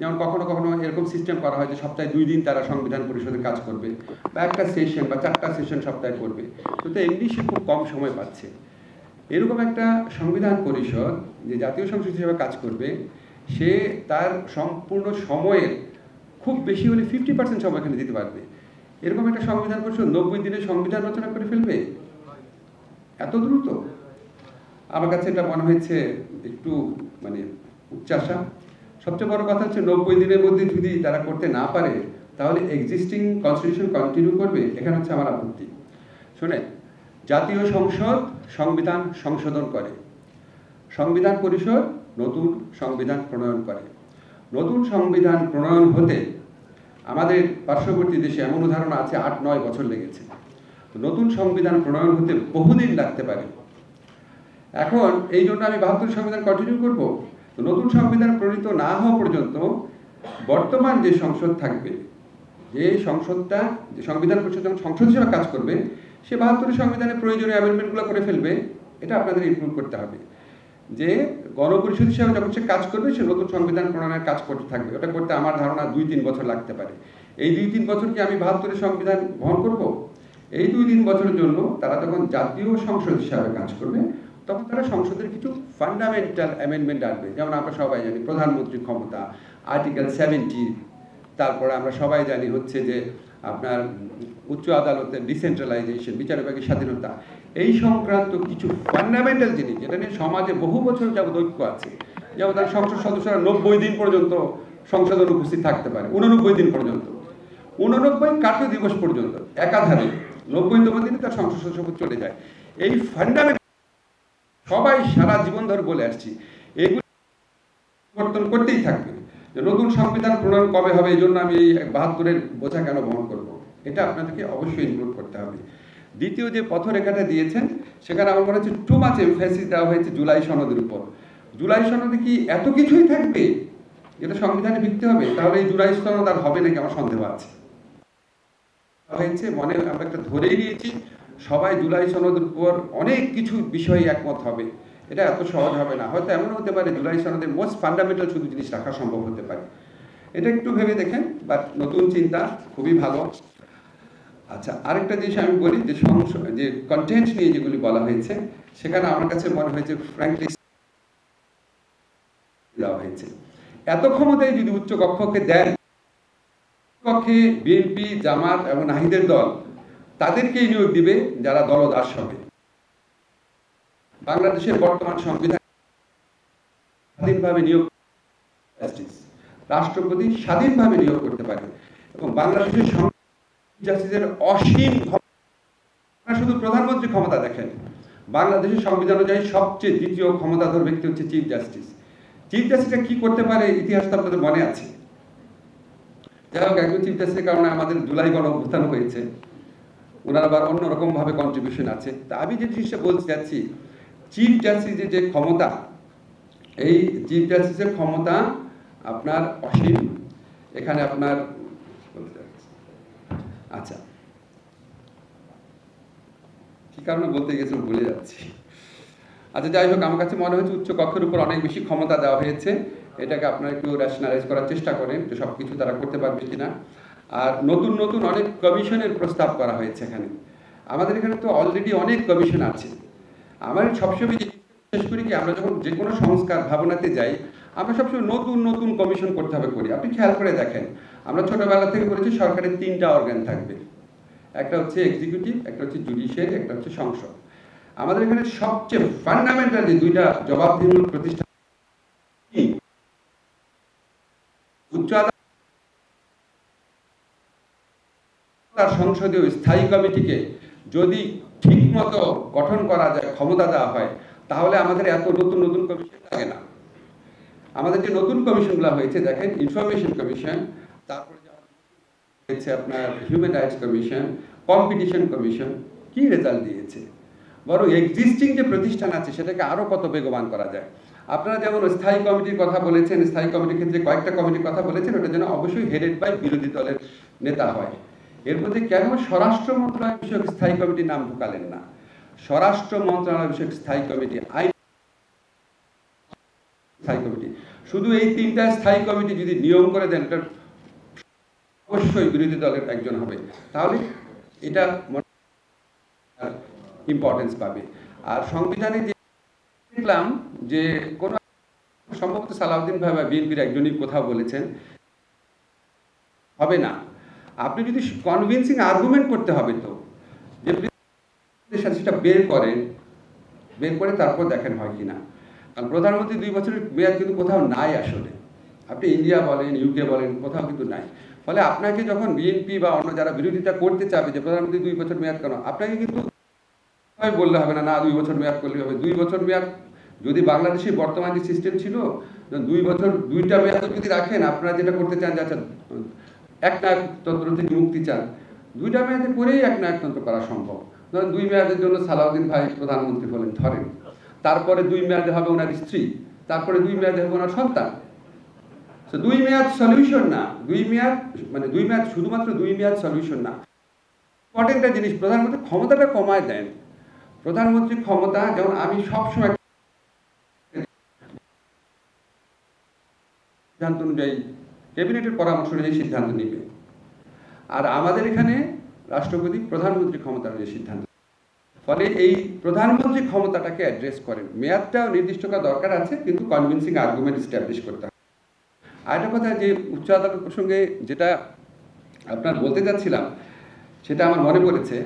যেমন কখনো কখনো এরকম সিস্টেম করা হয় যে সপ্তাহে দুই দিন তারা সংবিধান পরিষদে কাজ করবে বা একটা সেশন বা চারটা সেশন সপ্তাহে করবে। কিন্তু এমনি সে খুব কম সময় পাচ্ছে। এরকম একটা সংবিধান পরিষদ যে জাতীয় সংসদ হিসেবে কাজ করবে, সে তার সম্পূর্ণ সময়ের খুব বেশি হলে ফিফটি পার্সেন্ট সময় এখানে দিতে পারবে। এরকম একটা সংবিধান পরিষদ নব্বই দিনে সংবিধান রচনা করে ফেলবে? এত দ্রুত? আমার কাছে এটা মনে হয়েছে একটু মানে উচ্চাসা সবচেয়ে বড় কথা হচ্ছে নব্বই দিনের মধ্যে যদি তারা করতে না পারে, তাহলে এক্সিস্টিং কনস্টিটিউশন কন্টিনিউ করবে, এখানে হচ্ছে আমার আপত্তি। শুনে জাতীয় সংসদ সংবিধান সংশোধন করে। সংবিধান পরিষদ নতুন সংবিধান প্রণয়ন করে। নতুন সংবিধান প্রণয়ন হতে আমাদের পার্শ্ববর্তী দেশে এমন উদাহরণ আছে, আট নয় বছর লেগেছে। নতুন সংবিধান প্রণয়ন হতে বহুদিন লাগতে পারে। এখন এই জন্য আমি বাহাত্তর সংবিধান কন্টিনিউ করব। তো নতুন সংবিধান প্রণীত না হওয়া পর্যন্ত বর্তমান যে সংসদ থাকবে, যে সংসদটা, যে সংবিধান পরিষদ যখন সংসদ হিসেবে কাজ করবে, সে বাহাত্তরের সংবিধানে প্রয়োজনীয় অ্যামেন্ডমেন্টগুলো করে ফেলবে, এটা আপনাদের ইমপ্রুভ করতে হবে। যে গণপরিষদ হিসাবে যখন সে কাজ করবে, সে নতুন সংবিধান প্রণয়নের কাজ করতে থাকবে। ওটা করতে আমার ধারণা দুই তিন বছর লাগতে পারে। এই দুই তিন বছর কি আমি বাহাত্তরের সংবিধান বহন করব? এই দুই তিন বছরের জন্য তারা যখন জাতীয় সংসদ হিসাবে কাজ করবে তখন তারা সংসদের কিছু ফান্ডামেন্টাল অ্যামেন্ডমেন্ট আনবে। যেমন আমরা সবাই জানি প্রধানমন্ত্রী ক্ষমতা আর্টিকেল সেভেন্টি তারপরে আমরা সবাই জানি হচ্ছে যে আপনার উচ্চ আদালতের ডিসেন্ট্রালাইজেশন বিচার বিভাগের স্বাধীনতা। এই সংক্রান্ত কিছু ফান্ডামেন্টাল জিনিস, যেটা নিয়ে সমাজে বহু বছর যাবত ঐক্য আছে, যেমন তার সংসদ সদস্যরা নব্বই দিন পর্যন্ত সংসদে উপস্থিত থাকতে পারে, উননব্বই দিন পর্যন্ত। উননব্বই কার্য দিবস পর্যন্ত, একাধারে নব্বই নব্বইতম দিনে তার সংসদ সদস্য চলে যায়। এই ফান্ডামেন্ট সবাই সারা জীবন ধরে বলে আসছি, এগুলো পরিবর্তন করতেই থাকবে। যে নতুন সংবিধান প্রণয়ন কবে হবে এই জন্য আমি এই বাহাত্তরের বোঝা কেন বহন করব? এটা আপনাদেরকে অবশ্যই ইনক্লুড করতে হবে। দ্বিতীয় যে পথরেখাটা দিয়েছেন, সেখানে আমার মনে হচ্ছে টু মাছ এমফাসিস দেওয়া হয়েছে জুলাই সনদের উপর। জুলাই সনদে কি এত কিছুই থাকবে? এটা সংবিধানে ভিত্তি হবে, তাহলে এই জুলাই সনদ আর হবে নাকি? আমার সন্দেহ আছে। হয়েছে, মনে আমরা একটা ধরেই নিয়েছি সবাই জুলাই সনদের উপর অনেক কিছু বিষয়ে একমত হবে। এটা এত সহজ হবে না। হয়তো এমন হতে পারে, জুলাই সনদে মোস্ট ফান্ডামেন্টাল শুধু জিনিস রাখা সম্ভব হতে পারে। এটা একটু ভেবে দেখেন বাট নতুন চিন্তা খুবই ভালো। আচ্ছা আরেকটা জিনিস আমি বলি, যে যে কন্টেন্ট নিয়ে যেগুলি বলা হয়েছে, সেখানে আমার কাছে মনে হয়েছে ফ্র্যাঙ্কলি দেওয়া হয়েছে। এত ক্ষমতায় যদি উচ্চ কক্ষকে দেন কক্ষে বিএনপি, জামাত এবং নাহিদের দল তাদেরকেই নিয়োগ দিবে যারা দলদাস হবে বাংলাদেশের বর্তমান সংবিধান স্বাধীনভাবে নিয়োগ রাষ্ট্রপতি স্বাধীনভাবে নিয়োগ করতে পারে এবং বাংলাদেশের জাস্টিসের অসীম ক্ষমতা শুধু প্রধানমন্ত্রী ক্ষমতা দেখেন, বাংলাদেশের সংবিধান অনুযায়ী সবচেয়ে দ্বিতীয় ক্ষমতাধর ব্যক্তি হচ্ছে চিফ জাস্টিস চিফ জাস্টিসটা কি করতে পারে ইতিহাস তো আপনাদের মনে আছে। যাই হোক একজন চিফ জাস্টিসের কারণে আমাদের জুলাই গণ অভ্যুত্থান হয়েছে। ওনার আবার অন্যরকম ভাবে কন্ট্রিবিউশন আছে। তা আমি যে জিনিসটা বলতে চাচ্ছি চিফ জাস্টিসের যে ক্ষমতা, এই চিফ জাস্টিসের ক্ষমতা আপনার অসীম। এখানে আপনার আচ্ছা কি কারণে বলতে গেছে ভুলে যাচ্ছি। আচ্ছা যাই হোক, আমার কাছে মনে হচ্ছে উচ্চ কক্ষের উপর অনেক বেশি ক্ষমতা দেওয়া হয়েছে। এটাকে আপনারা একটু রেশনালাইজ করার চেষ্টা করেন যে সব কিছু তারা করতে পারবে কিনা। আর নতুন নতুন অনেক কমিশনের প্রস্তাব করা হয়েছে এখানে। আমাদের এখানে তো অলরেডি অনেক কমিশন আছে। আমার সবসময় বিশেষ করি কি, আমরা যখন যে কোনো সংস্কার ভাবনাতে যাই, আমরা সবসময় নতুন নতুন কমিশন করতে হবে করি। আপনি খেয়াল করে দেখেন, আমরা ছোটবেলা থেকে করেছি সরকারের তিনটা অর্গান থাকবে। একটা হচ্ছে এক্সিকিউটিভ একটা হচ্ছে জুডিশিয়ারি একটা হচ্ছে সংসদ। আমাদের এখানে সবচেয়ে ফান্ডামেন্টাল যে দুইটা জবাবদিহিমূলক প্রতিষ্ঠান? উচ্চ তার সংসদীয় স্থায়ী কমিটিকে যদি ঠিকমতো গঠন করা যায়, ক্ষমতা দেওয়া হয়, তাহলে আমাদের এত নতুন নতুন কমিশন লাগে না। আমাদের যে নতুন কমিশনগুলো হয়েছে, দেখেন ইনফরমেশন কমিশন তারপরে হয়েছে আপনার human rights commission competition commission কি রেজাল্ট দিয়েছে? বরং এক্সিস্টিং যে প্রতিষ্ঠান আছে, সেটাকে আরও কত বেগবান করা যায়। আপনারা যেমন স্থায়ী কমিটির কথা বলেছেন, স্থায়ী কমিটির ক্ষেত্রে কয়েকটা কমিটির কথা বলেছেন, ওটা যেন অবশ্যই হেডেড বাই বিরোধী দলের নেতা হয়। এর মধ্যে কেন স্বরাষ্ট্র মন্ত্রণালয় বিষয়ক স্থায়ী কমিটির নাম ঢুকালেন না? স্বরাষ্ট্র মন্ত্রণালয় বিষয়ক স্থায়ী কমিটি আইন স্থায়ী কমিটি। শুধু এই তিনটা স্থায়ী কমিটি যদি নিয়ম করে দেন, এটা অবশ্যই বিরোধী দলের একজন হবে। তাহলে এটা ইম্পর্টেন্স পাবে। আর সংবিধানে যে দেখলাম যে কোন সম্ভবত সালাউদ্দিন ভাই বা বিএনপির একজনই কোথাও বলেছেন, হবে না। আপনি যদি কনভিন্সিং আর্গুমেন্ট করতে হবে তো, যে সেটা বের করেন, বের করে তারপর দেখেন হয় কি না কারণ প্রধানমন্ত্রী দুই বছরের মেয়াদ কিন্তু কোথাও নাই আসলে। আপনি ইন্ডিয়া বলেন ইউকে বলেন, কোথাও কিন্তু নাই। ফলে আপনাকে যখন বিএনপি বা অন্য যারা বিরোধিতা করতে চাবে যে প্রধানমন্ত্রী দুই বছর মেয়াদ কেন, আপনাকে কিন্তু বললে হবে না না, দুই বছর মেয়াদ করলে হবে। দুই বছর মেয়াদ যদি বাংলাদেশের বর্তমান যে সিস্টেম ছিল, দুই বছর, দুইটা মেয়াদ যদি রাখেন, আপনারা যেটা করতে চান যে আচ্ছা এক নায়কতন্ত্র থেকে মুক্তি চান। দুইটা মেয়াদে করেই এক নায়কতন্ত্র করা সম্ভব। ধরেন দুই মেয়াদের জন্য সালাউদ্দিন ভাই প্রধানমন্ত্রী হলেন ধরেন। তারপরে দুই মেয়াদে হবে ওনার স্ত্রী, তারপরে দুই মেয়াদে হবে ওনার সন্তান। দুই মেয়াদ সলিউশন না। দুই মেয়াদ মানে দুই মেয়াদ শুধুমাত্র দুই মেয়াদ সলিউশন না। ইম্পর্টেন্ট জিনিস, প্রধানমন্ত্রী ক্ষমতাটা কমায় দেন। প্রধানমন্ত্রী ক্ষমতা, যেমন আমি সবসময় সিদ্ধান্ত অনুযায়ী ক্যাবিনেটের পরামর্শ অনুযায়ী সিদ্ধান্ত নিবে। আর আমাদের এখানে রাষ্ট্রপতি, প্রধানমন্ত্রী ক্ষমতা অনুযায়ী সিদ্ধান্ত ফলে এই প্রধানমন্ত্রী ক্ষমতাটাকে অ্যাড্রেস করেন। মেয়াদটা নির্দিষ্ট করা দরকার আছে, কিন্তু কনভিন্সিং আর্গুমেন্ট স্ট্যাবলিশ করতে হবে। আরেকটা কথা যে উচ্চ আদালত প্রসঙ্গে যেটা আপনার বলতে চাচ্ছিলাম, সেটা আমার মনে পড়েছে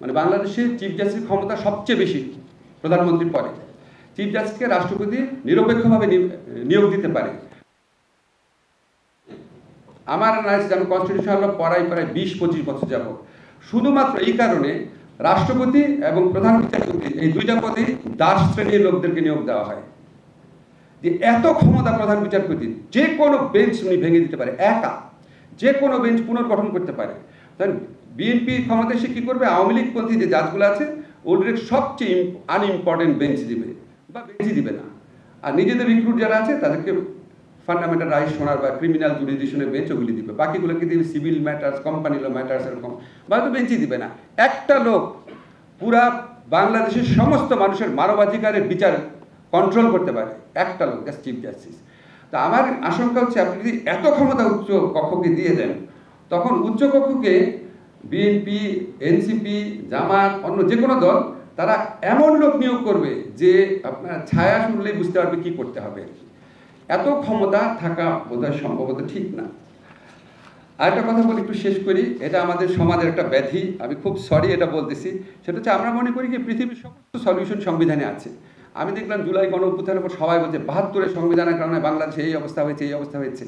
মানে বাংলাদেশের চিফ জাস্টিস ক্ষমতা সবচেয়ে বেশি প্রধানমন্ত্রীর পরে চিফ জাস্টিসকে রাষ্ট্রপতি নিরপেক্ষভাবে নিয়োগ দিতে পারে। আমার অ্যানালাইসিস আমি কনস্টিটিউশনাল ল পড়াই প্রায় বিশ পঁচিশ বছর যাব শুধুমাত্র এই কারণে রাষ্ট্রপতি এবং প্রধান বিচারপতি এই দুইটা পদে দাস শ্রেণির লোকদেরকে নিয়োগ দেওয়া হয়। যে এত ক্ষমতা প্রধান বিচারপতি, যে কোনো বেঞ্চ উনি ভেঙে দিতে পারে, একা। যে কোনো বেঞ্চ পুনর্গঠন করতে পারে। তাই বিএনপি ক্ষমতা সে কী করবে? আওয়ামী লীগপন্থী যে জাজগুলো আছে, ওদের সবচেয়ে আনইম্পর্টেন্ট বেঞ্চ দিবে। বা বেঞ্চই দিবে না। আর নিজেদের রিক্রুট যারা আছে, তাদেরকে ফান্ডামেন্টাল রাইট শোনার বা ক্রিমিনাল জুডিডিশনের বেঞ্চ ওগুলি দিবে। বাকিগুলোকে দিবে? Civil matters company law matters এরকম। বা হয়তো বেঞ্চই দিবে না। একটা লোক পুরা বাংলাদেশের সমস্ত মানুষের মানবাধিকারের বিচার কন্ট্রোল করতে পারে। একটা লোক জাস্ট চিফ জাস্টিস তা আমার আশঙ্কা হচ্ছে, আপনি যদি এত ক্ষমতা উচ্চ কক্ষকে দিয়ে দেন, তখন উচ্চ কক্ষকে বিএনপি এনসিপি জামাত, অন্য যে কোনো দল, তারা এমন লোক নিয়োগ করবে যে আপনার ছায়া শুনলেই বুঝতে পারবে কি করতে হবে। এত ক্ষমতা থাকা বোধহয় সম্ভবত ঠিক না। আরেকটা কথা বলে, একটু শেষ করি। এটা আমাদের সমাজের একটা ব্যাধি। আমি খুব সরি এটা বলতেছি। সেটা হচ্ছে আমরা মনে করি যে পৃথিবীর সমস্ত সলিউশন সংবিধানে আছে। আমি দেখলাম জুলাই গণ অভ্যুত্থানের পর সবাই বলছে, বাহাত্তরের সংবিধানের কারণে বাংলাদেশে এই অবস্থা হয়েছে, এই অবস্থা হয়েছে।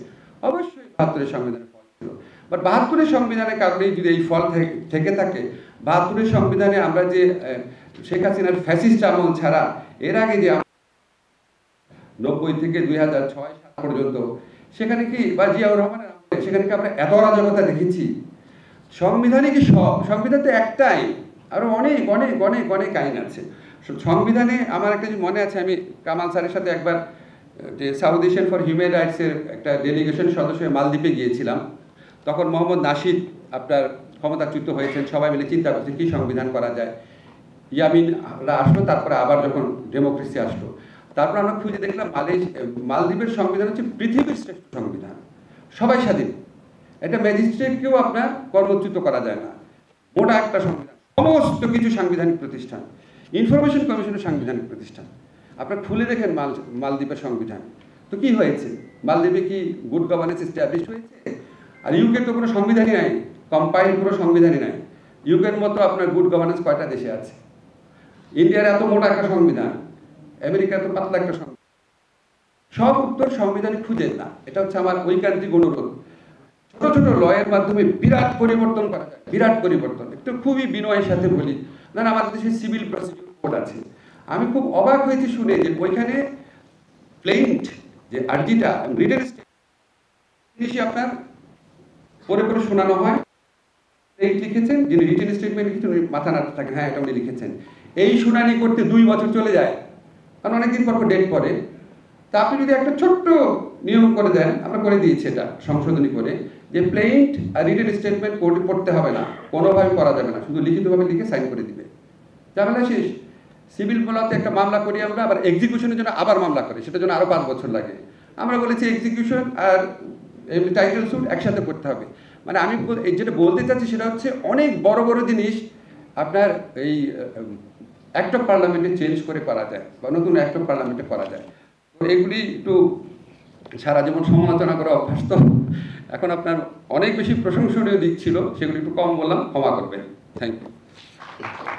অবশ্যই বাহাত্তরের সংবিধানের ফল ছিল। বাট বাহাত্তরের সংবিধানের কারণেই যদি এই ফল থেকে, থাকে বাহাত্তরের সংবিধানে আমরা যে শেখ হাসিনার ফ্যাসিস্ট আমল ছাড়া, এর আগে যে নব্বই থেকে দুই হাজার ছয় সাত পর্যন্ত। সেখানে কি বা জিয়াউর রহমানের সেখানে কি আমরা এত অরাজকতা দেখেছি? সংবিধানে কি সব, সংবিধান তো একটাই আরও অনেক অনেক অনেক অনেক আইন আছে। সংবিধানে আমার একটা মনে আছে, আমি কামাল স্যারের সাথে একবার যে সাউথ এশিয়ান ফর হিউম্যান রাইটসের একটা ডেলিগেশন সদস্য মালদ্বীপে গিয়েছিলাম। তখন মোহাম্মদ নাশিদ আপনার ক্ষমতাচ্যুত হয়েছেন, সবাই মিলে চিন্তা করছে কী সংবিধান করা যায়। ইয়ামিনরা আসলো, তারপরে আবার যখন ডেমোক্রেসি আসলো। তারপর আমরা খুঁজে দেখলাম মালদ্বীপের সংবিধান হচ্ছে পৃথিবীর শ্রেষ্ঠ সংবিধান। সবাই স্বাধীন। এটা ম্যাজিস্ট্রেটকেও আপনার কর্মচ্যুত করা যায় না। মোটা একটা সংবিধান, সমস্ত কিছু সাংবিধানিক প্রতিষ্ঠান, ইনফরমেশন কমিশনের সাংবিধানিক প্রতিষ্ঠান। আপনার খুলে দেখেন মাল, মালদ্বীপের সংবিধান। তো কি হয়েছে? মালদ্বীপে কি গুড গভর্নেন্স এস্টাবলিশ হয়েছে? আর ইউকে তো কোনো সংবিধানই নাই কম্পাইল কোনো সংবিধানই নাই। ইউকের মতো আপনার গুড গভর্নেন্স কয়টা দেশে আছে? ইন্ডিয়ার এত মোটা একটা সংবিধান। আমেরিকার তো পাতলা একটা সংবিধান সব উত্তর সংবিধানে খুঁজেন না। এটা হচ্ছে আমার ঐকান্তিক অনুরোধ। ছোট ছোট লয়ের মাধ্যমে বিরাট পরিবর্তন করা যায়। বিরাট পরিবর্তন। একটু খুবই বিনয়ের সাথে বলি। না আমাদের দেশে সিভিল প্রসিডিউর কোড আছে। আমি খুব অবাক হয়েছি শুনে যে ওইখানে প্লেন্ট যে আর্জিটা রিটেন জিনিসই আপনার পরে পরে শোনানো হয়। লিখেছেন, যিনি রিটেন স্টেটমেন্ট লিখেছেন মাথা নাড়তে থাকেন। হ্যাঁ এটা উনি লিখেছেন। এই শুনানি করতে দুই বছর চলে যায়। কারণ অনেকদিন পর ডেট পরে তা আপনি যদি একটা ছোট্ট নিয়ম করে দেন, আমরা করে দিয়েছি এটা সংশোধনী করে, যে প্লেইন্ট আর রিটেন স্টেটমেন্ট পড়তে হবে না, কোনোভাবে করা যাবে না, শুধু লিখিতভাবে লিখে সাইন করে দিবে। ঝামেলা শেষ। সিভিল বলাতে একটা মামলা করি আমরা, আবার এক্সিকিউশনের জন্য আবার মামলা করি, সেটার জন্য আরও পাঁচ বছর লাগে। আমরা বলেছি এক্সিকিউশন আর এমনি টাইটেল স্যুট একসাথে করতে হবে। মানে আমি যেটা বলতে চাচ্ছি সেটা হচ্ছে অনেক বড় বড় জিনিস আপনার এই অ্যাক্ট অফ পার্লামেন্টে চেঞ্জ করে করা যায় বা নতুন অ্যাক্ট অফ পার্লামেন্টে করা যায়। তো এগুলি একটু সারা জীবন সমালোচনা করা অভ্যাস তো। এখন আপনার অনেক বেশি প্রশংসনীয় দিক ছিল, সেগুলি একটু কম বললাম, ক্ষমা করবেন। Thank you